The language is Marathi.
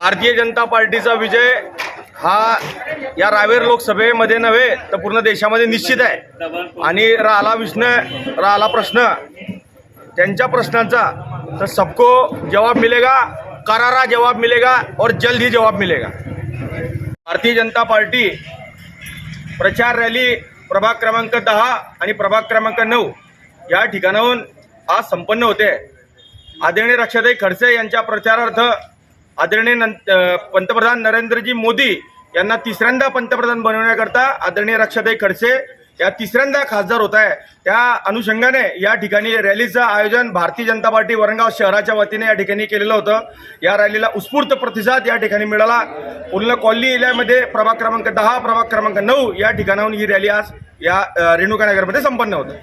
भारतीय जनता पार्टीचा विजय हा या रावेर लोकसभेमध्ये नव्हे तर पूर्ण देशामध्ये निश्चित आहे. आणि राहिला विष्ण राहिला प्रश्न त्यांच्या प्रश्नांचा तर सबको जवाब मिलेगा करारा जवाब मिलेगा और जल्द ही जवाब मिलेगा. भारतीय जनता पार्टी प्रचार रॅली प्रभाग क्रमांक दहा आणि प्रभाग क्रमांक नऊ या ठिकाणाहून आज संपन्न होते. आदरणीय रक्षाताई खडसे यांच्या प्रचारार्थ आदरणीय पंतप्रधान नरेंद्रजी मोदी यांना तिसऱ्यांदा पंतप्रधान बनवण्याकरता आदरणीय रक्षाताई खडसे या तिसऱ्यांदा खासदार होत आहे. त्या अनुषंगाने या ठिकाणी रॅलीचं आयोजन भारतीय जनता पार्टी वरंगाव शहराच्या वतीने या ठिकाणी केलेलं होतं. या रॅलीला उत्स्फूर्त प्रतिसाद या ठिकाणी मिळाला. पूर्ण कॉलनी एरियामध्ये प्रभाग क्रमांक दहा प्रभाग क्रमांक नऊ या ठिकाणाहून ही रॅली आज या रेणुकानगरमध्ये रेणुका नगरमध्ये संपन्न होतं.